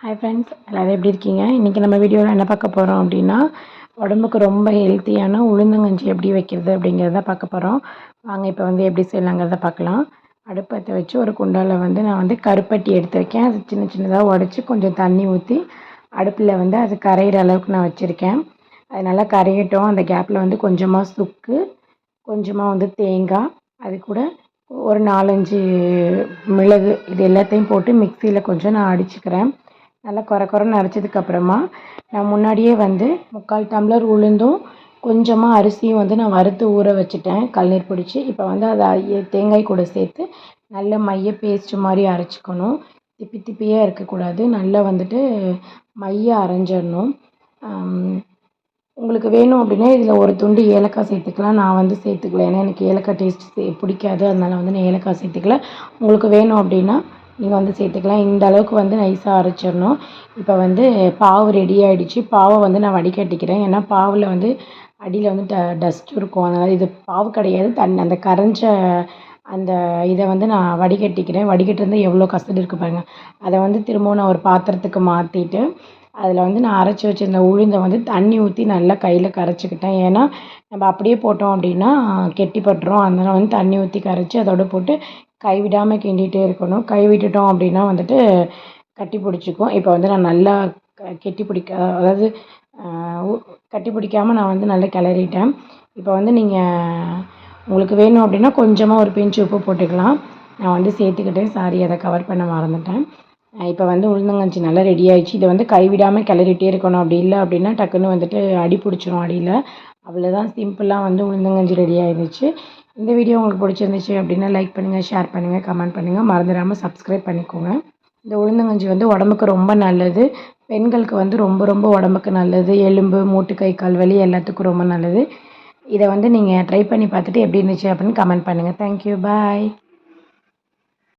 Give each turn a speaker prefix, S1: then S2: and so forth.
S1: Hi friends எல்லோரும் எப்படி இருக்கீங்க? இன்றைக்கி நம்ம வீடியோவில் என்ன பார்க்க போகிறோம் அப்படின்னா உடம்புக்கு ரொம்ப ஹெல்த்தியான உளுந்தங்கஞ்சி எப்படி வைக்கிறது அப்படிங்கிறத பார்க்க போகிறோம் வாங்க இப்போ வந்து எப்படி செய்யலாங்கிறத பார்க்கலாம். அடுப்பத்தை வச்சு ஒரு குண்டாவில் வந்து நான் வந்து கருப்பட்டி எடுத்து வைக்கேன் அது சின்ன சின்னதாக உடச்சி கொஞ்சம் தண்ணி ஊற்றி அடுப்பில் வந்து அது கரையிற அளவுக்கு நான் வச்சுருக்கேன். அது நல்லா கரையட்டும். அந்த கேப்பில் வந்து கொஞ்சமாக சுக்கு கொஞ்சமாக வந்து தேங்காய் அது கூட ஒரு நாலஞ்சு மிளகு இது எல்லாத்தையும் போட்டு மிக்சியில் கொஞ்சம் நான் அடிச்சுக்கிறேன். நல்லா குறை குறைன்னு அரைச்சதுக்கப்புறமா நான் முன்னாடியே வந்து முக்கால் டம்ளர் உளுந்தும் கொஞ்சமாக அரிசியும் வந்து நான் வறுத்து ஊற வச்சுட்டேன். கல்நீர் பிடிச்சி. இப்போ வந்து அதை தேங்காய் கூட சேர்த்து நல்ல மைய பேஸ்ட் மாதிரி அரைச்சிக்கணும். திப்பி திப்பியாக இருக்கக்கூடாது. நல்லா வந்துட்டு மைய அரைஞ்சிடணும். உங்களுக்கு வேணும் அப்படின்னா இதில் ஒரு துண்டு ஏலக்காய் சேர்த்துக்கலாம். நான் வந்து சேர்த்துக்கல. ஏன்னா எனக்கு ஏலக்காய் டேஸ்ட் பிடிக்காது. அதனால் வந்து நான் ஏலக்காய் சேர்த்துக்கல. உங்களுக்கு வேணும் அப்படின்னா நீங்கள் வந்து சேர்த்துக்கலாம். இந்த அளவுக்கு வந்து நைஸாக அரைச்சிடணும். இப்போ வந்து பாவு ரெடி ஆகிடுச்சு பாவை வந்து நான் வடிகட்டிக்கிறேன். ஏன்னா பாவில் வந்து அடியில் வந்து ட டஸ்ட் இருக்கும். அதனால் இது பாவு கிடையாது. தன் அந்த கரைஞ்ச அந்த இதை வந்து நான் வடிகட்டிக்கிறேன். வடிகட்டுறது எவ்வளோ கசடு இருக்குது பாருங்கள் அதை வந்து திரும்பவும் நான் ஒரு பாத்திரத்துக்கு மாற்றிட்டு அதில் வந்து நான் அரைச்சி வச்சுருந்த உளுந்தை வந்து தண்ணி ஊற்றி நல்லா கையில் கரைச்சிக்கிட்டேன். ஏன்னா நம்ம அப்படியே போட்டோம் அப்படின்னா கெட்டிப்பட்டுரும். அதனால் வந்து தண்ணி ஊற்றி கரைச்சி அதோடு போட்டு கைவிடாமல் கிண்டிகிட்டே இருக்கணும். கை விட்டுட்டோம் அப்படின்னா வந்துட்டு கட்டி பிடிச்சிக்கும். இப்போ வந்து நான் நல்லா க கெட்டி பிடிக்க அதாவது கட்டி பிடிக்காமல் நான் வந்து நல்லா கிளறிட்டேன். இப்போ வந்து நீங்கள் உங்களுக்கு வேணும் அப்படின்னா கொஞ்சமாக ஒரு பிஞ்சு உப்பு போட்டுக்கலாம். நான் வந்து சேர்த்துக்கிட்டேன். சாரி அதை கவர் பண்ண மறந்துட்டேன். இப்போ வந்து உளுந்தங்கஞ்சி நல்லா ரெடி ஆயிடுச்சு. இதை வந்து கைவிடாமல் கிளறிட்டே இருக்கணும். அப்படி இல்லை அப்படின்னா டக்குன்னு வந்துட்டு அடி பிடிச்சிரும் அடியில். அவ்வளோதான் சிம்பிளாக வந்து உளுந்தங்கஞ்சி ரெடி ஆயிடுச்சு இந்த வீடியோ உங்களுக்கு பிடிச்சிருந்துச்சு அப்படின்னா லைக் பண்ணுங்கள் ஷேர் பண்ணுங்கள் கமெண்ட் பண்ணுங்கள் மறந்துடாமல் சப்ஸ்கிரைப் பண்ணிக்கோங்க. இந்த உளுந்தங்கஞ்சி வந்து உடம்புக்கு ரொம்ப நல்லது. பெண்களுக்கு வந்து ரொம்ப ரொம்ப உடம்புக்கு நல்லது. எலும்பு மூட்டு கை கால் வலி எல்லாத்துக்கும் ரொம்ப நல்லது. இதை வந்து நீங்கள் ட்ரை பண்ணி பார்த்துட்டு எப்படி இருந்துச்சு அப்படின்னு கமெண்ட் பண்ணுங்கள் தேங்க்யூ பாய்